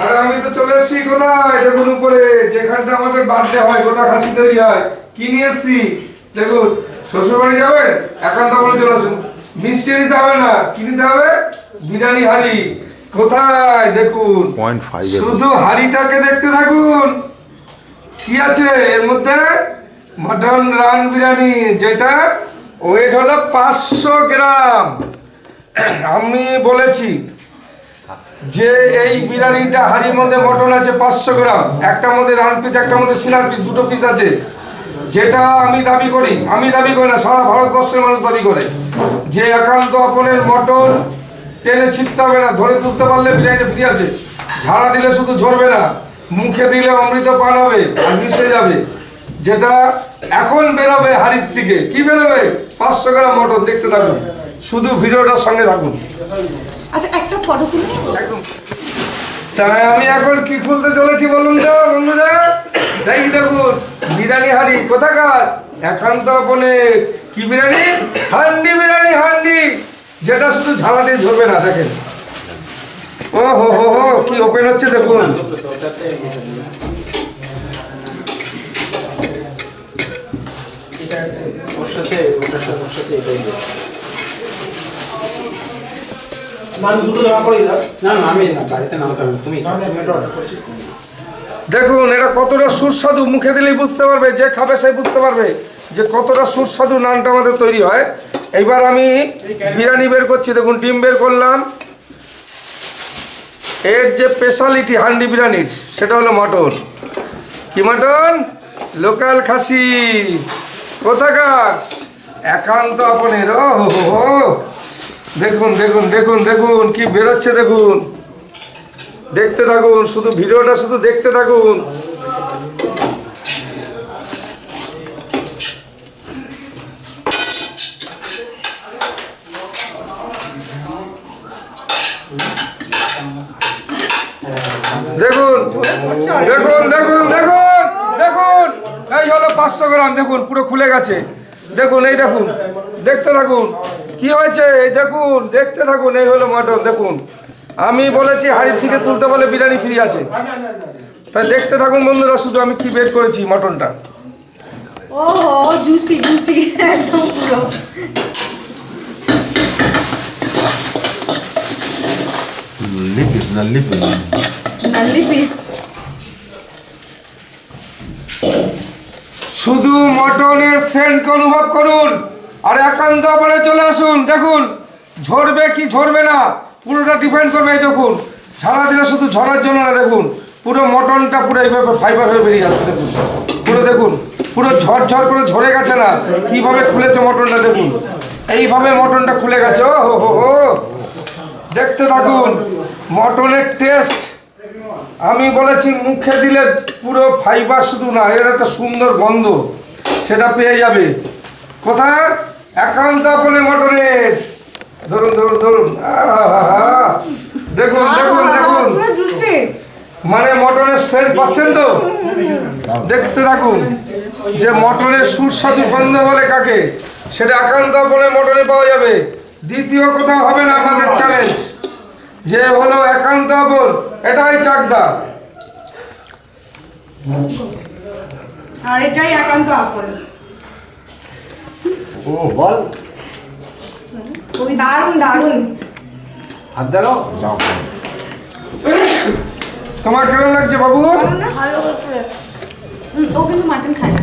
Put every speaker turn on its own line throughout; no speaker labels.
আরে আমি তো চলে এসেছি কোথায়? দেখুন উপরে যেখানটা আমাদের বার্থডে হয় গোটা খাসি তৈরি হয়। কি নিয়ে এসেছি? দেখুন শ্বশুর বাড়ি যাবেন? একান্ত বলে চলে আসুন। মিষ্টি নিতে হবে না। কি নিতে হবে? বিরিয়ানি হাড়ি। কোথায়? দেখুন।
0.5 এর
শুধু হাড়িটাকে দেখতে থাকুন। কি আছে? এর মধ্যে মটন রান বিরিয়ানি যেটা ওয়েট হলো পাঁচশো গ্রাম। আমি বলেছি যে এই বিরিয়ানিটা হাড়ির মধ্যে মটন আছে পাঁচশো গ্রাম, একটা মধ্যে রান পিস একটা মধ্যে সিনার পিস দুটো পিস আছে। যেটা আমি দাবি করি, আমি দাবি করি না, সারা ভারতবর্ষের মানুষ দাবি করে। যে একান্ত আপনের মটন টেনে ছিটতে হবে না, ধরে তুলতে পারলে বিরিয়ানি ফ্রি আছে। ঝাড়া দিলে শুধু ঝরবে না, মুখে দিলে অমৃত পান হবে আর মিশে যাবে। যেটা এখন বেরোবে হাড়ির থেকে কি বেরোবে? পাঁচশো গ্রাম মটন, দেখতে থাকুন। শুধু ভিডিওটার সঙ্গে থাকুন।
আচ্ছা একটা ফটো তুলে নেব?
একদম। তাই আমি এখন কি খুলতে চলেছি বলুন তো বন্ধুরা? দেখি দেখুন বিরিয়ানি হাড়ি কোথাকার? একান্ত আপনে কি বিরিয়ানি? হান্ডি বিরিয়ানি হান্ডি। যেটা শুধু ঝালা দিয়ে ঝরবে না দেখেন। ও হো হো হো কি ওপেন হচ্ছে দেখুন।
ওর সাথে ওটার সাথে ওর সাথে এটাই দেবো। না না আমি না বাড়িতে নামতে হবে তুমি তুমি এটা অর্ডার করছি
দেখুন এটা কতটা সুস্বাদু মুখে দিলেই বুঝতে পারবে যে খাবে সে বুঝতে পারবে যে কতটা সুস্বাদু নানটা আমাদের তৈরি হয়। এইবার আমি বিরিয়ানি বের করছি দেখুন ডিম বের করলাম। এর যে স্পেশালিটি হান্ডি বিরিয়ানির সেটা হলো মটন। কি মটন? লোকাল খাসি। কোথাকার? একান্ত আপনের ও হো হো। দেখুন দেখুন দেখুন দেখুন, কি বেরোচ্ছে দেখুন। দেখতে থাকুন, শুধু ভিডিওটা শুধু দেখতে থাকুন। দেখুন দেখুন দেখুন দেখুন দেখুন। এই হলো পাঁচশো গ্রাম, দেখুন, পুরো খুলে গেছে। দেখুন, এই দেখুন, দেখতে থাকুন। কি হয়েছে? এই দেখুন দেখতে থাকুন এই হলো মটন দেখুন। আমি বলেছি হাড়ির থেকে তুলতে বলে বিরিয়ানি ফ্রি আছে। তাই দেখতে থাকুন বন্ধুরা শুধু আমি কি বের করেছি মটনটা।
ওহো জুসি জুসি একদম পুরো।
লিপিস না লিপিস
শুধু মটনের সেন্ট অনুভব করুন। আর একান্ত বলে চলে আসুন, দেখুন। ঝরবে কি ঝরবে না, পুরোটা ডিপেন্ড করবে এই দেখুন। ঝাড়া দিলে শুধু ঝরার জন্য না, দেখুন। পুরো মটনটা পুরো এইভাবে ফাইবার হয়ে বেরিয়ে আসছে দেখুন। পুরো দেখুন, পুরো ঝড় করে ঝরে গেছে না। কীভাবে খুলেছে মটনটা, দেখুন। এইভাবে মটনটা খুলে গেছে, ও হো হো হো। দেখতে থাকুন, মটনের টেস্ট আমি বলেছি, মুখে দিলে পুরো ফাইবার শুধু না, এর একটা সুন্দর গন্ধ, সেটা পেয়ে যাবে। কোথায়? একান্ত আপনি মটনের ধরুন ধরুন ধরুন। দেখুন দেখুন দেখুন। মানে মটনের সেন্ট পাচ্ছেন তো? দেখতে থাকুন যে মটনের সুস্বাদু গন্ধ বলে কাকে? সেটা একান্ত আপনে মটনে পাওয়া যাবে। দ্বিতীয় কোথাও হবে না আমাদের চ্যালেঞ্জ যে হলো একান্ত আপন। এটাই চাকদা।
আর এটাই একান্ত আপন।
ও বল।
খুবই দারুণ দারুণ।
হাত দেখো যাও।
তোমার কেমন লাগছে বাবু?
ও কিন্তু মাটন খায় না।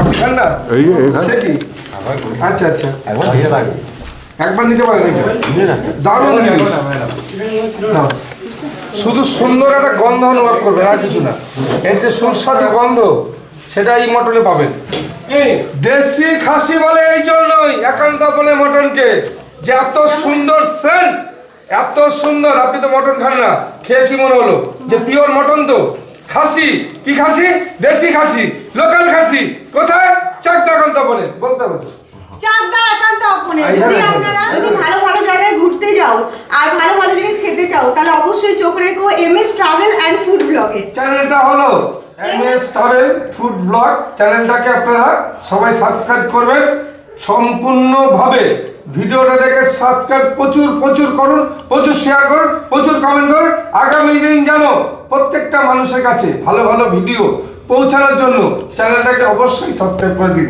আপনি খান না?
এই
সে কি? আচ্ছা আচ্ছা।
একবার থাকবে
একবার নিতে পারেন
না
দারুণ জিনিস। শুধু সুন্দর একটা গন্ধ অনুভব করবেন আর কিছু না। এর যে সুস্বাদু গন্ধ সেটা এই মটনে পাবেন। দেশি খাসি বলে এই জন্যই একান্ত বলে মটনকে। যে এত সুন্দর সেন্ট এত সুন্দর আপনি তো মটন খান না খেয়ে কি মনে হলো? যে পিওর মটন তো। খাসি কি খাসি? দেশি খাসি লোকাল খাসি। কোথায়? চাকদা একান্ত বলে বলতে হবে
চাকদা একান্ত আপনে যদি আপনারা যদি ভালো ভালো জায়গায় ঘুরতে যাও আর ভালো ভালো জিনিস খেতে চাও তাহলে অবশ্যই চোখ রেখো M S travel and food ব্লগে
চ্যানেলটা হলো এমএস ট্রাভেল ফুড ব্লগ চ্যানেলটাকে আপনারা সবাই সাবস্ক্রাইব করবেন সম্পূর্ণভাবে। ভিডিওটা দেখে সাবস্ক্রাইব প্রচুর প্রচুর করুন, প্রচুর শেয়ার করুন, প্রচুর কমেন্ট করুন। আগামী দিন যেন প্রত্যেকটা মানুষের কাছে ভালো ভালো ভিডিও পৌঁছানোর জন্য চ্যানেলটাকে অবশ্যই সাবস্ক্রাইব করে দিন।